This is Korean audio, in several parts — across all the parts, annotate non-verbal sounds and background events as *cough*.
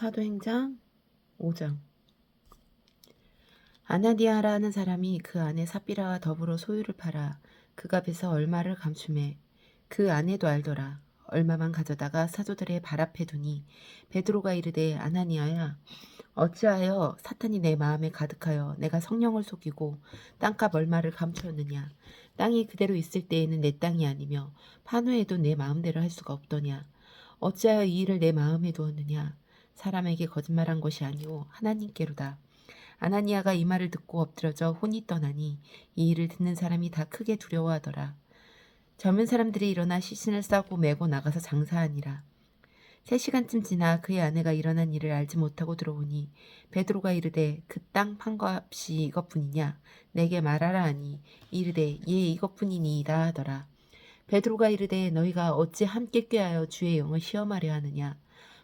사도행장 5장. 아나니아라는 사람이 그 아내 삽비라와 더불어 소유를 팔아 그 값에서 얼마를 감춤해 그 아내도 알더라. 얼마만 가져다가 사도들의 발 앞에 두니 베드로가 이르되 아나니아야 어찌하여 사탄이 내 마음에 가득하여 내가 성령을 속이고 땅값 얼마를 감추었느냐? 땅이 그대로 있을 때에는 내 땅이 아니며 판후에도 내 마음대로 할 수가 없더냐? 어찌하여 이 일을 내 마음에 두었느냐 사람에게 거짓말한 것이 아니오 하나님께로다. 아나니아가 이 말을 듣고 엎드려져 혼이 떠나니 이 일을 듣는 사람이 다 크게 두려워하더라. 젊은 사람들이 일어나 시신을 싸고 메고 나가서 장사하니라. 세 시간쯤 지나 그의 아내가 일어난 일을 알지 못하고 들어오니 베드로가 이르되 그 땅 판값이 이것뿐이냐 내게 말하라 하니 이르되 예 이것뿐이니이다 하더라. 베드로가 이르되 너희가 어찌 함께 꾀하여 주의 영을 시험하려 하느냐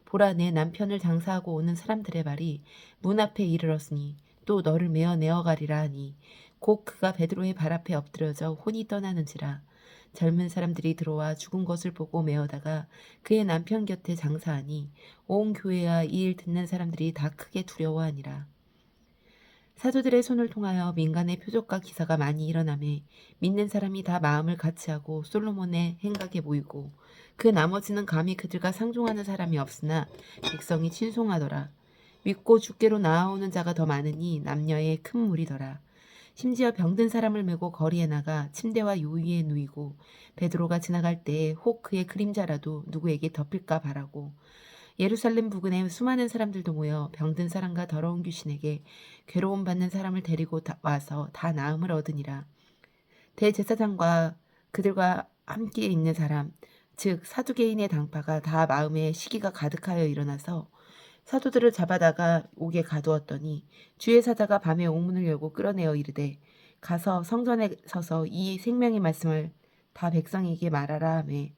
보라 내 남편을 장사하고 오는 사람들의 말이 문 앞에 이르렀으니 또 너를 메어 내어가리라 하니 곧 그가 베드로의 발 앞에 엎드려져 혼이 떠나는지라. 젊은 사람들이 들어와 죽은 것을 보고 메어다가 그의 남편 곁에 장사하니 온 교회와 이 일 듣는 사람들이 다 크게 두려워하니라. 사도들의 손을 통하여 민간의 표적과 기사가 많이 일어나매 믿는 사람이 다 마음을 같이하고 솔로몬의 행각에 모이고 그 나머지는 감히 그들과 상종하는 사람이 없으나 백성이 친송하더라. 믿고 주께로 나아오는 자가 더 많으니 남녀의 큰 무리더라. 심지어 병든 사람을 메고 거리에 나가 침대와 요위에 누이고 베드로가 지나갈 때에 혹 그의 그림자라도 누구에게 덮일까 바라고 예루살렘 부근에 수많은 사람들도 모여 병든 사람과 더러운 귀신에게 괴로움 받는 사람을 데리고 다- 와서 다 나음을 얻으니라. 대제사장과 그들과 함께 있는 사람, 즉 사두 개인의 당파가 다 마음에 시기가 가득하여 일어나서 사도들을 잡아다가 옥에 가두었더니 주의 사자가 밤에 옥문을 열고 끌어내어 이르되 가서 성전에 서서 이 생명의 말씀을 다 백성에게 말하라 하매.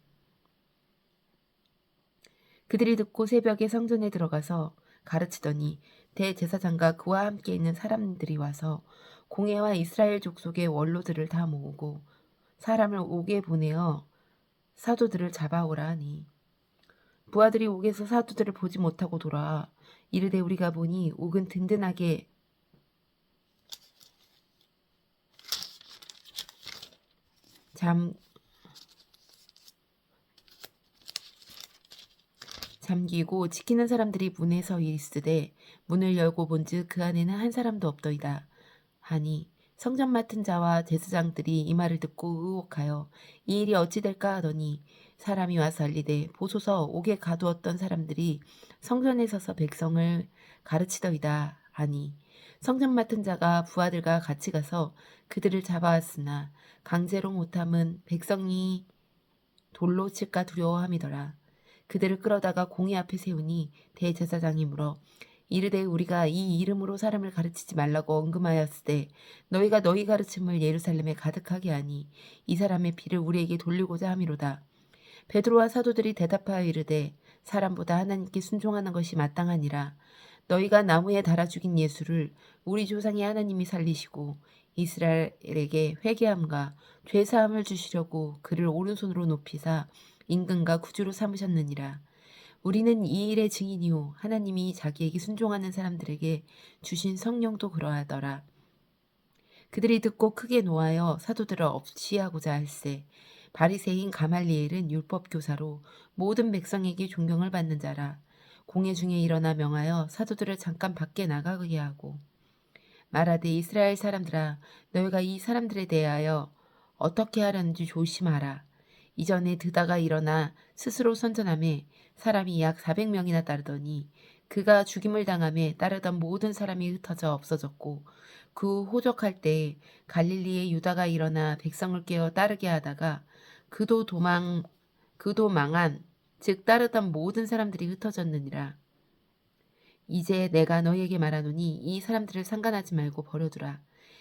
그들이 듣고 새벽에 성전에 들어가서 가르치더니 대제사장과 그와 함께 있는 사람들이 와서 공회와 이스라엘 족속의 원로들을 다 모으고 사람을 옥에 보내어 사도들을 잡아오라 하니. 부하들이 옥에서 사도들을 보지 못하고 돌아와 이르되 우리가 보니 옥은 든든하게 잠 잠기고 지키는 사람들이 문에 서 있으되 문을 열고 본즉 그 안에는 한 사람도 없더이다 하니 성전 맡은 자와 제사장들이 이 말을 듣고 의혹하여 이 일이 어찌 될까 하더니 사람이 와서 알리되 보소서 옥에 가두었던 사람들이 성전에 서서 백성을 가르치더이다 하니 성전 맡은 자가 부하들과 같이 가서 그들을 잡아왔으나 강제로 못함은 백성이 돌로 칠까 두려워함이더라. 그들을 끌어다가 공의 앞에 세우니 대제사장이 물어 이르되 우리가 이 이름으로 사람을 가르치지 말라고 언금하였으되 너희가 너희 가르침을 예루살렘에 가득하게 하니 이 사람의 피를 우리에게 돌리고자 함이로다. 베드로와 사도들이 대답하여 이르되 사람보다 하나님께 순종하는 것이 마땅하니라. 너희가 나무에 달아 죽인 예수를 우리 조상의 하나님이 살리시고 이스라엘에게 회개함과 죄 사함을 주시려고 그를 오른손으로 높이사 임금과 구주로 삼으셨느니라. 우리는 이 일의 증인이요. 하나님이 자기에게 순종하는 사람들에게 주신 성령도 그러하더라. 그들이 듣고 크게 노하여 사도들을 없이하고자 할세. 바리새인 가말리엘은 율법 교사로 모든 백성에게 존경을 받는 자라. 공회 중에 일어나 명하여 사도들을 잠깐 밖에 나가게 하고 말하되 이스라엘 사람들아 너희가 이 사람들에 대하여 어떻게 하려는지 조심하라. 이전에 드다가 일어나 스스로 선전함에 사람이 약 400명이나 따르더니 그가 죽임을 당함에 따르던 모든 사람이 흩어져 없어졌고 그 호적할 때 갈릴리의 유다가 일어나 백성을 깨어 따르게 하다가 그도 도망 그도 망한 즉 따르던 모든 사람들이 흩어졌느니라. 이제 내가 너희에게 말하노니 이 사람들을 상관하지 말고 버려두라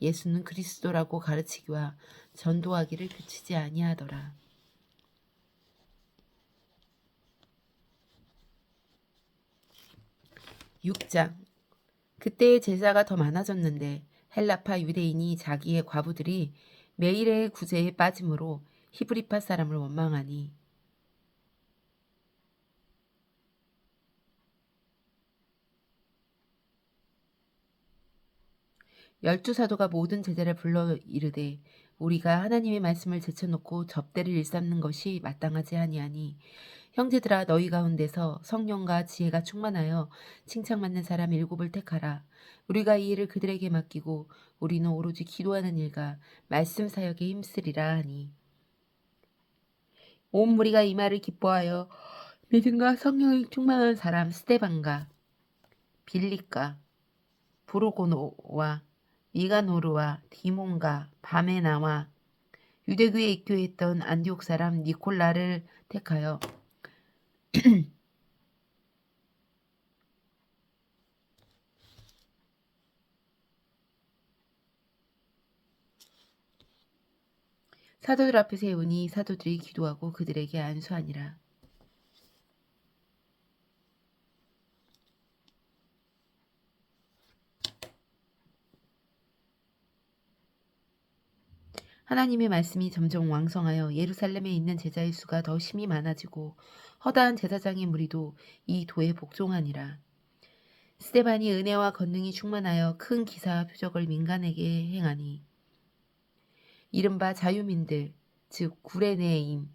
예수는 그리스도라고 가르치기와 전도하기를 그치지 아니하더라. 6장 그때의 제자가 더 많아졌는데 헬라파 유대인이 자기의 과부들이 매일의 구제에 빠짐으로 히브리파 사람을 원망하니 열두 사도가 모든 제자를 불러 이르되 우리가 하나님의 말씀을 제쳐놓고 접대를 일삼는 것이 마땅하지 아니하니 형제들아 너희 가운데서 성령과 지혜가 충만하여 칭찬받는 사람 일곱을 택하라. 우리가 이 일을 그들에게 맡기고 우리는 오로지 기도하는 일과 말씀 사역에 힘쓰리라 하니. 온 무리가 이 말을 기뻐하여 믿음과 성령이 충만한 사람 스테반과 빌리과 브로고노와 니가노르와 디몬과 바메나와 유대교에 입교했던 안디옥 사람 니콜라를 택하여 *clears throat* 사도들 앞에 세우니 사도들이 기도하고 그들에게 안수하니라. 하나님의 말씀이 점점 왕성하여 예루살렘에 있는 제자의 수가 더 심히 많아지고 허다한 제사장의 무리도 이 도에 복종하니라. 스테반이 은혜와 권능이 충만하여 큰 기사와 표적을 민간에게 행하니 이른바 자유민들 즉 구레네임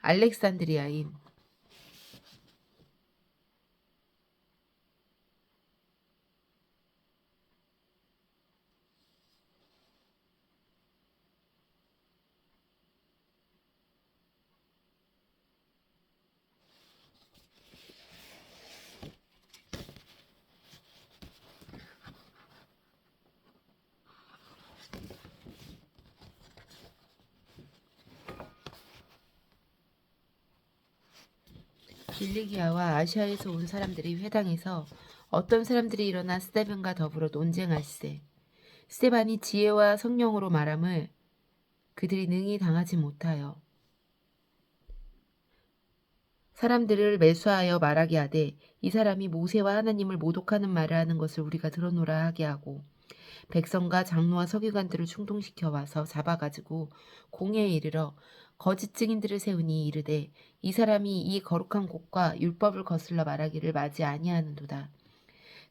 알렉산드리아인 빌리기아와 아시아에서 온 사람들이 회당에서 어떤 사람들이 일어나 스테반과 더불어 논쟁할세. 스테반이 지혜와 성령으로 말함을 그들이 능히 당하지 못하여 사람들을 매수하여 말하게 하되 이 사람이 모세와 하나님을 모독하는 말을 하는 것을 우리가 들어노라 하게 하고 백성과 장로와 서기관들을 충동시켜 와서 잡아가지고 공회에 이르러 거짓 증인들을 세우니 이르되 이 사람이 이 거룩한 곳과 율법을 거슬러 말하기를 맞이 아니하는도다.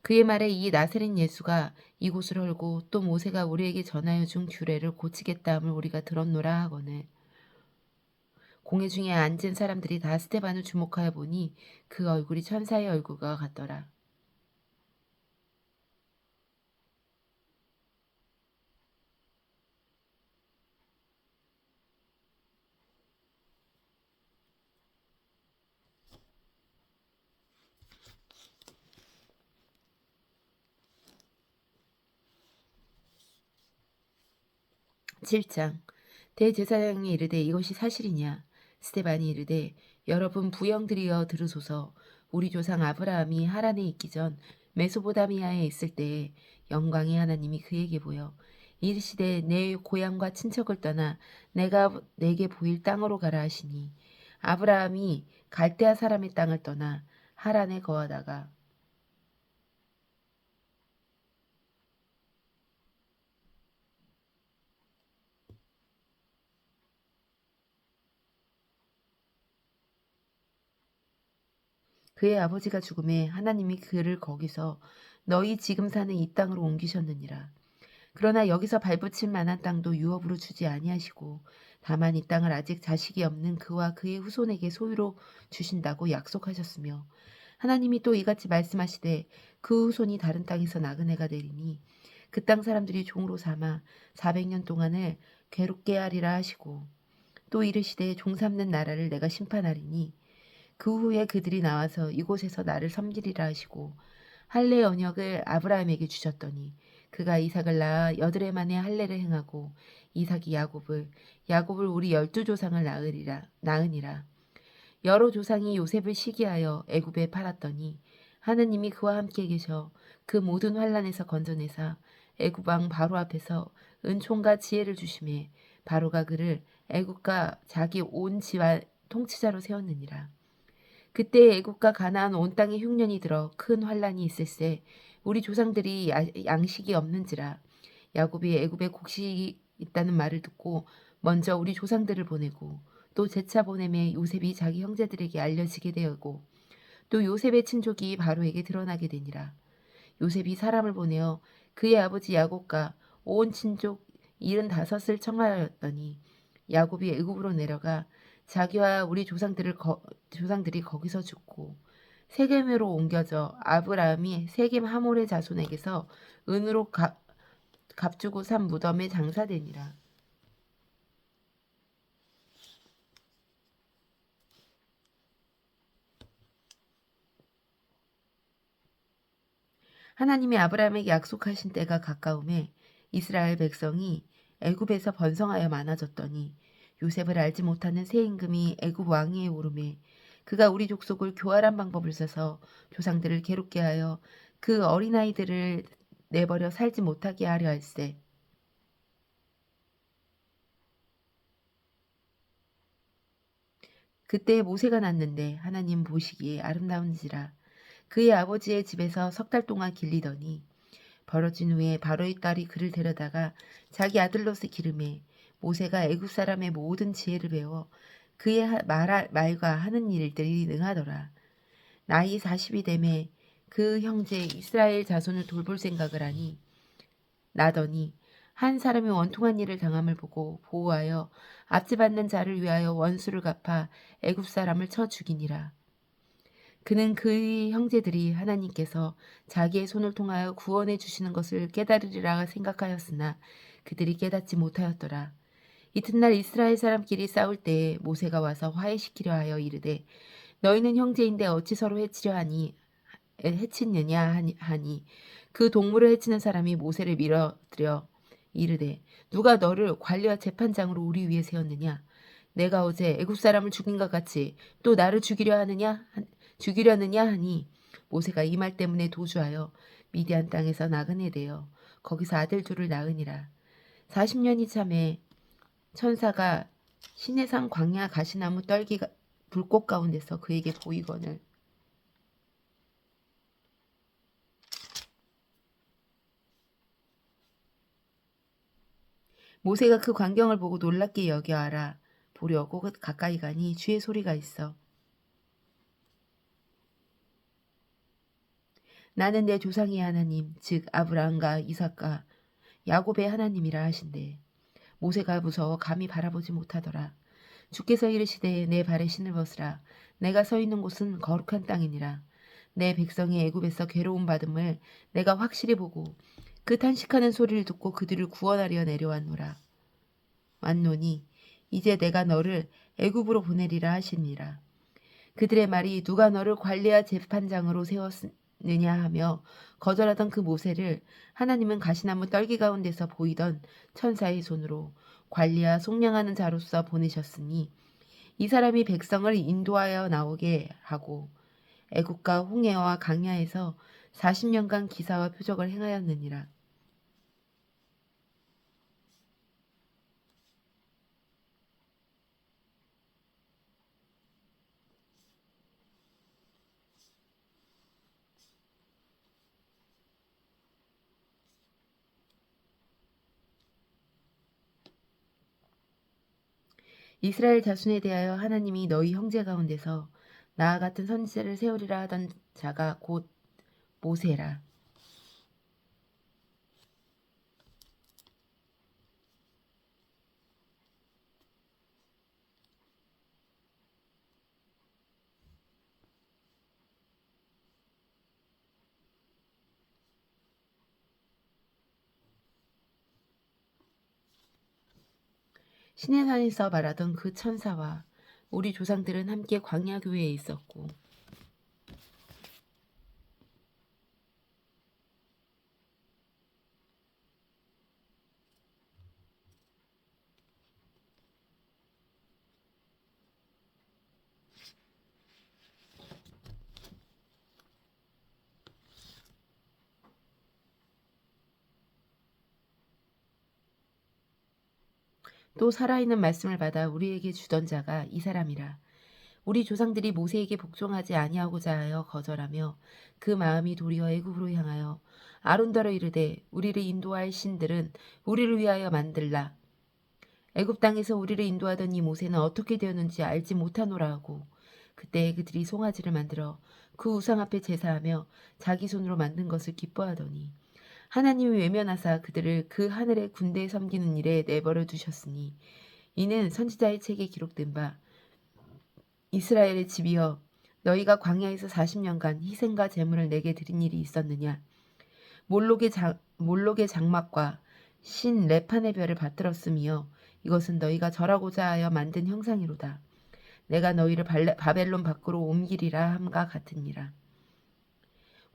그의 말에 이 나세린 예수가 이곳을 헐고 또 모세가 우리에게 전하여 준 규례를 고치겠다 함을 우리가 들었노라 하거늘 공회 중에 앉은 사람들이 다 스테반을 주목하여 보니 그 얼굴이 천사의 얼굴과 같더라. 7장 대제사장이 이르되 이것이 사실이냐? 스테반이 이르되 여러분 부영들이여 들으소서. 우리 조상 아브라함이 하란에 있기 전 메소보다미아에 있을 때에 영광의 하나님이 그에게 보여 이르시되 내 고향과 친척을 떠나 내가 내게 보일 땅으로 가라 하시니. 아브라함이 갈대아 사람의 땅을 떠나 하란에 거하다가 그의 아버지가 죽음에 하나님이 그를 거기서 너희 지금 사는 이 땅으로 옮기셨느니라. 그러나 여기서 발붙일 만한 땅도 유업으로 주지 아니하시고 다만 이 땅을 아직 자식이 없는 그와 그의 후손에게 소유로 주신다고 약속하셨으며 하나님이 또 이같이 말씀하시되 그 후손이 다른 땅에서 나그네가 되리니 그 땅 사람들이 종으로 삼아 400년 동안을 괴롭게 하리라 하시고 또 이르시되 종 삼는 나라를 내가 심판하리니 그 후에 그들이 나와서 이곳에서 나를 섬기리라 하시고 할례 언역을 아브라함에게 주셨더니 그가 이삭을 낳아 여드레 만에 할례를 행하고 이삭이 야곱을 야곱을 우리 열두 조상을 낳으리라 낳으니라 여러 조상이 요셉을 시기하여 애굽에 팔았더니 하느님이 그와 함께 계셔 그 모든 환란에서 건져내사 애굽 왕 바로 앞에서 은총과 지혜를 주심에 바로가 그를 애굽과 자기 온 지와 통치자로 세웠느니라. 그때 애굽과 가나안 온 땅에 흉년이 들어 큰 환란이 있을세. 우리 조상들이 야- 양식이 없는지라. 야곱이 애굽에 곡식이 있다는 말을 듣고 먼저 우리 조상들을 보내고 또 제차 보냄에 요셉이 자기 형제들에게 알려지게 되었고 또 요셉의 친족이 바로에게 드러나게 되니라. 요셉이 사람을 보내어 그의 아버지 야곱과 온 친족 일흔다섯을 청하였더니 야곱이 애굽으로 내려가 자기와 우리 조상들을 거- 조상들이 거기서 죽고 세겜으로 옮겨져 아브라함이 세겜 하몰의 자손에게서 은으로 값, 값 주고 산 무덤에 장사되니라. 하나님이 아브라함에게 약속하신 때가 가까움에 이스라엘 백성이 애굽에서 번성하여 많아졌더니 요셉을 알지 못하는 새 임금이 애굽 왕위에 오르매 그가 우리 족속을 교활한 방법을 써서 조상들을 괴롭게 하여 그 어린아이들을 내버려 살지 못하게 하려 할세. 그때 모세가 났는데 하나님 보시기에 아름다운지라 그의 아버지의 집에서 석 달 동안 길리더니 벌어진 후에 바로의 딸이 그를 데려다가 자기 아들로서 기름해 모세가 애굽 사람의 모든 지혜를 배워 그의 하- 말하, 말과 하는 일들이 능하더라. 나이 40이 되매 그 형제 이스라엘 자손을 돌볼 생각을 하니 나더니 한 사람이 원통한 일을 당함을 보고 보호하여 압제받는 자를 위하여 원수를 갚아 애굽 사람을 쳐 죽이니라. 그는 그의 형제들이 하나님께서 자기의 손을 통하여 구원해 주시는 것을 깨달으리라 생각하였으나 그들이 깨닫지 못하였더라. 이튿날 이스라엘 사람끼리 싸울 때에 모세가 와서 화해시키려 하여 이르되 너희는 형제인데 어찌 서로 해치려 하니 해치느냐 하니, 그 동물을 해치는 사람이 모세를 밀어들여 이르되 누가 너를 관리와 재판장으로 우리 위에 세웠느냐? 내가 어제 애굽 사람을 죽인 것 같이 또 나를 죽이려 하느냐? 한- 죽이려느냐? 하니? 모세가 이 말 때문에 도주하여 미디안 땅에서 나그네 되어 거기서 아들 둘을 낳으니라. 40년이 참에 천사가 시내산 광야 가시나무 떨기 불꽃 가운데서 그에게 보이거늘. 모세가 그 광경을 보고 놀랍게 여겨 알아 보려고 가까이 가니 주의 소리가 있어. 나는 내 조상의 하나님 즉 아브라함과 이삭과 야곱의 하나님이라 하신대 모세가 무서워 감히 바라보지 못하더라. 주께서 이르시되 내 발에 신을 벗으라. 내가 서 있는 곳은 거룩한 땅이니라. 내 백성이 애굽에서 괴로움 받음을 내가 확실히 보고 그 탄식하는 소리를 듣고 그들을 구원하려 내려왔노라. 왔노니 이제 내가 너를 애굽으로 보내리라 하시니라 그들의 말이 누가 너를 관리와 재판장으로 세웠 느냐 하며 거절하던 그 모세를 하나님은 가시나무 떨기 가운데서 보이던 천사의 손으로 관리와 속량하는 자로서 보내셨으니 이 사람이 백성을 인도하여 나오게 하고 애국과 홍해와 강야에서 40년간 기사와 표적을 행하였느니라. 이스라엘 자손에 대하여 하나님이 너희 형제 가운데서 나와 같은 선지자를 세우리라 하던 자가 곧 모세라. 시내산에서 말하던 그 천사와 우리 조상들은 함께 광야 교회에 있었고 또 살아있는 말씀을 받아 우리에게 주던 자가 이 사람이라. 우리 조상들이 모세에게 복종하지 아니하고자 하여 거절하며 그 마음이 도리어 애굽으로 향하여 아론더러 이르되 우리를 인도할 신들은 우리를 위하여 만들라. 애굽 땅에서 우리를 인도하던 이 모세는 어떻게 되었는지 알지 못하노라 하고 그때 그들이 송아지를 만들어 그 우상 앞에 제사하며 자기 손으로 만든 것을 기뻐하더니 하나님이 외면하사 그들을 그 하늘의 군대에 섬기는 일에 내버려 두셨으니 이는 선지자의 책에 기록된 바 이스라엘의 집이여 너희가 광야에서 40년간 희생과 제물을 내게 드린 일이 있었느냐 몰록의, 장, 몰록의 장막과 신 레판의 별을 받들었으며 이것은 너희가 절하고자 하여 만든 형상이로다. 내가 너희를 바벨론 밖으로 옮기리라 함과 같으니라.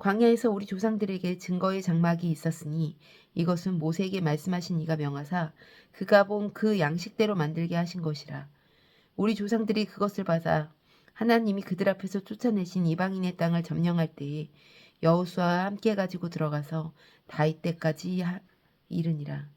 광야에서 우리 조상들에게 증거의 장막이 있었으니 이것은 모세에게 말씀하신 이가 명하사 그가 본 그 양식대로 만들게 하신 것이라. 우리 조상들이 그것을 받아 하나님이 그들 앞에서 쫓아내신 이방인의 땅을 점령할 때에 여호수아와 함께 가지고 들어가서 다윗 때까지 하- 이르니라.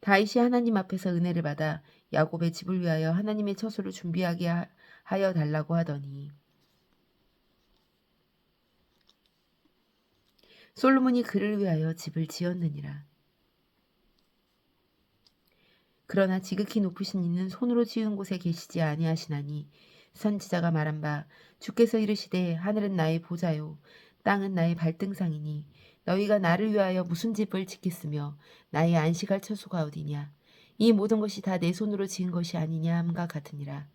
다윗이 하나님 앞에서 은혜를 받아 야곱의 집을 위하여 하나님의 처소를 준비하게 하- 하여 달라고 하더니 솔로몬이 그를 위하여 집을 지었느니라. 그러나 지극히 높으신 이는 손으로 지은 곳에 계시지 아니하시나니 선지자가 말한 바 주께서 이르시되 하늘은 나의 보좌요 땅은 나의 발등상이니 너희가 나를 위하여 무슨 집을 짓겠으며 나의 안식할 처소가 어디냐? 이 모든 것이 다 내 손으로 지은 것이 아니냐 함과 같으니라.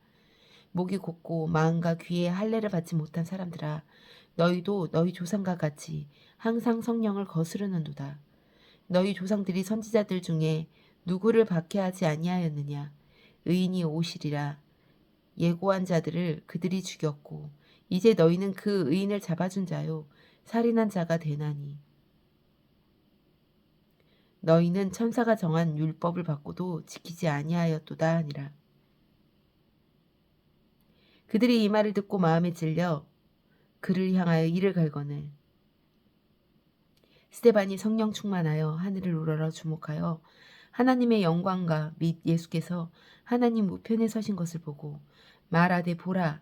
목이 곧고 마음과 귀에 할례를 받지 못한 사람들아 너희도 너희 조상과 같이 항상 성령을 거스르는도다. 너희 조상들이 선지자들 중에 누구를 박해하지 아니하였느냐? 의인이 오시리라. 예고한 자들을 그들이 죽였고 이제 너희는 그 의인을 잡아준 자요. 살인한 자가 되나니 너희는 천사가 정한 율법을 받고도 지키지 아니하였도다. 하니라. 그들이 이 말을 듣고 마음에 찔려 그를 향하여 이를 갈거늘. 스테반이 성령 충만하여 하늘을 우러러 주목하여 하나님의 영광과 및 예수께서 하나님 우편에 서신 것을 보고 말하되 보라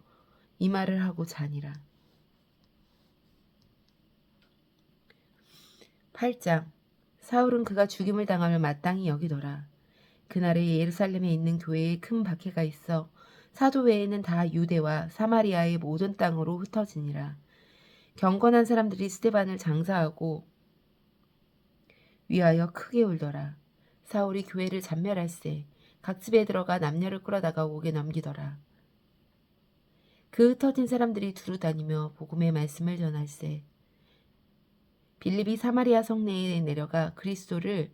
이 말을 하고 자니라 8장 사울은 그가 죽임을 당하며 마땅히 여기더라 그날에 예루살렘에 있는 교회에 큰 박해가 있어 사도 외에는 다 유대와 사마리아의 모든 땅으로 흩어지니라. 경건한 사람들이 스테반을 장사하고 위하여 크게 울더라. 사울이 교회를 잔멸할세 각 집에 들어가 남녀를 끌어다가 옥에 넘기더라. 그 흩어진 사람들이 두루 다니며 복음의 말씀을 전할세. 빌립이 사마리아 성내에 내려가 그리스도를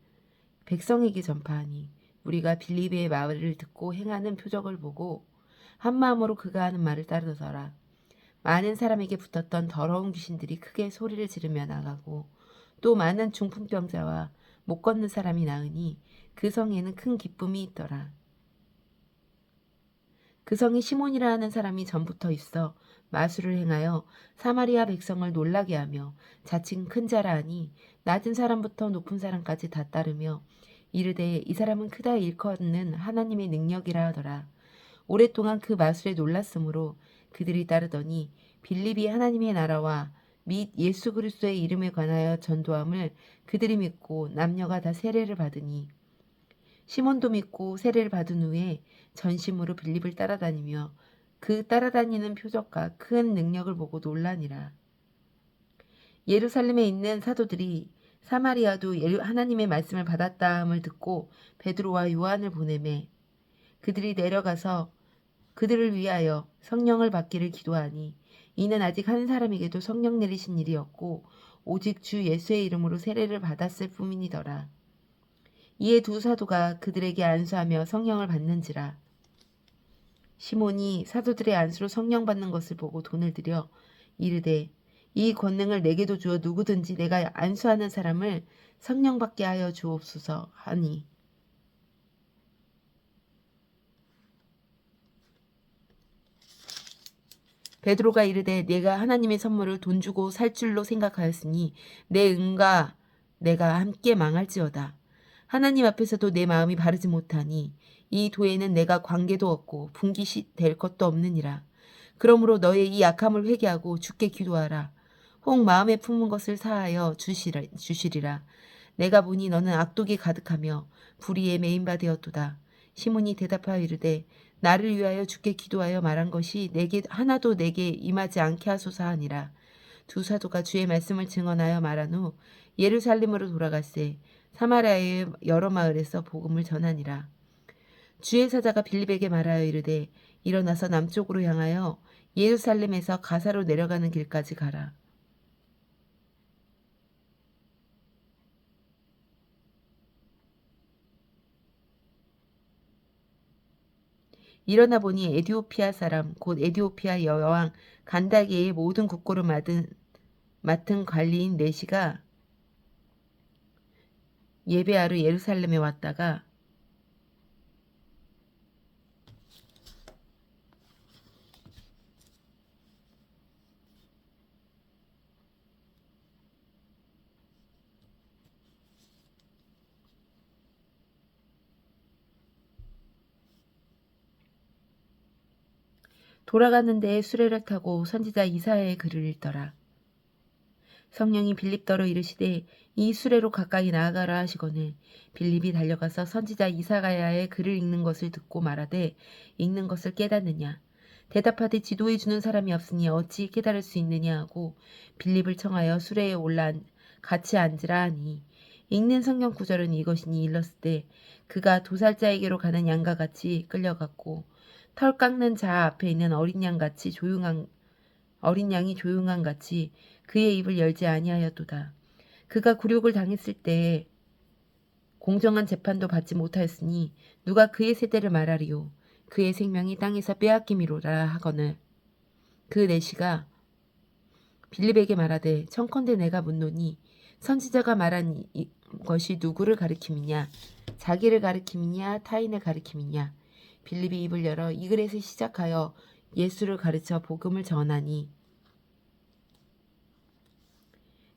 백성에게 전파하니 우리가 빌립의 말을 듣고 행하는 표적을 보고 한 마음으로 그가 하는 말을 따르더라. 많은 사람에게 붙었던 더러운 귀신들이 크게 소리를 지르며 나가고 또 많은 중풍병자와 못 걷는 사람이 나으니 그 성에는 큰 기쁨이 있더라. 그 성에 시몬이라 하는 사람이 전부터 있어 마술을 행하여 사마리아 백성을 놀라게 하며 자칭 큰 자라 하니 낮은 사람부터 높은 사람까지 다 따르며 이르되 이 사람은 크다 일컫는 하나님의 능력이라 하더라. 오랫동안 그 마술에 놀랐으므로 그들이 따르더니 빌립이 하나님의 나라와 및 예수 그리스도의 이름에 관하여 전도함을 그들이 믿고 남녀가 다 세례를 받으니 시몬도 믿고 세례를 받은 후에 전심으로 빌립을 따라다니며 그 따라다니는 표적과 큰 능력을 보고 놀라니라. 예루살렘에 있는 사도들이 사마리아도 예루- 하나님의 말씀을 받았다함을 듣고 베드로와 요한을 보내매 그들이 내려가서 그들을 위하여 성령을 받기를 기도하니 이는 아직 한 사람에게도 성령 내리신 일이었고 오직 주 예수의 이름으로 세례를 받았을 뿐이더라. 이에 두 사도가 그들에게 안수하며 성령을 받는지라. 시몬이 사도들의 안수로 성령 받는 것을 보고 돈을 들여 이르되 이 권능을 내게도 주어 누구든지 내가 안수하는 사람을 성령 받게 하여 주옵소서 하니 베드로가 이르되 내가 하나님의 선물을 돈 주고 살 줄로 생각하였으니 내 은과 내가 함께 망할지어다. 하나님 앞에서도 내 마음이 바르지 못하니 이 도에는 내가 관계도 없고 분깃이 될 것도 없느니라. 그러므로 너의 이 약함을 회개하고 주께 기도하라. 혹 마음에 품은 것을 사하여 주시리라. 내가 보니 너는 악독이 가득하며 불의에 매인바 되었도다. 시몬이 대답하여 이르되 나를 위하여 주께 기도하여 말한 것이 내게 하나도 내게 임하지 않게 하소서 하니라. 두 사도가 주의 말씀을 증언하여 말한 후 예루살렘으로 돌아갔세 사마리아의 여러 마을에서 복음을 전하니라. 주의 사자가 빌립에게 말하여 이르되 일어나서 남쪽으로 향하여 예루살렘에서 가사로 내려가는 길까지 가라. 일어나 보니 에디오피아 사람 곧 에디오피아 여왕 간다게의 모든 국고를 맡은 맡은 관리인 네시가 예배하러 예루살렘에 왔다가 돌아가는 데에 수레를 타고 선지자 이사야의 글을 읽더라. 성령이 빌립더러 이르시되 이 수레로 가까이 나아가라 하시거늘 빌립이 달려가서 선지자 이사야의 글을 읽는 것을 듣고 말하되 읽는 것을 깨닫느냐? 대답하되 지도해 주는 사람이 없으니 어찌 깨달을 수 있느냐? 하고 빌립을 청하여 수레에 올라 같이 앉으라 하니 읽는 성경 구절은 이것이니 일렀을 때 그가 도살자에게로 가는 양과 같이 끌려갔고 털 깎는 자 앞에 있는 어린 양 같이 조용한 어린 양이 조용한 같이 그의 입을 열지 아니하였도다. 그가 굴욕을 당했을 때에 공정한 재판도 받지 못하였으니 누가 그의 세대를 말하리요. 그의 생명이 땅에서 빼앗김이로라 하거늘 그 내시가 빌립에게 말하되 청컨대 내가 묻노니 선지자가 말한 이, 것이 누구를 가리킴이냐 자기를 가리킴이냐 타인을 가리킴이냐 빌립이 입을 열어 이 글에서 시작하여 예수를 가르쳐 복음을 전하니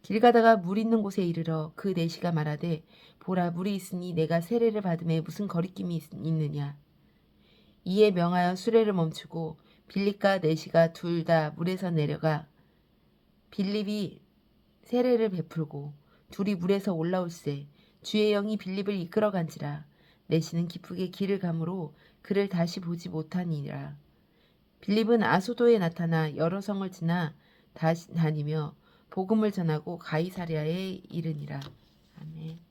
길 가다가 물 있는 곳에 이르러 그 내시가 말하되 보라 물이 있으니 내가 세례를 받음에 무슨 거리낌이 있, 있느냐? 이에 명하여 수레를 멈추고 빌립과 내시가 둘 다 물에서 내려가 빌립이 세례를 베풀고 둘이 물에서 올라올세 주의 영이 빌립을 이끌어간지라 내시는 기쁘게 길을 가므로 그를 다시 보지 못하니라. 빌립은 아소도에 나타나 여러 성을 지나 다시 다니며 복음을 전하고 가이사랴에 이르니라 아멘.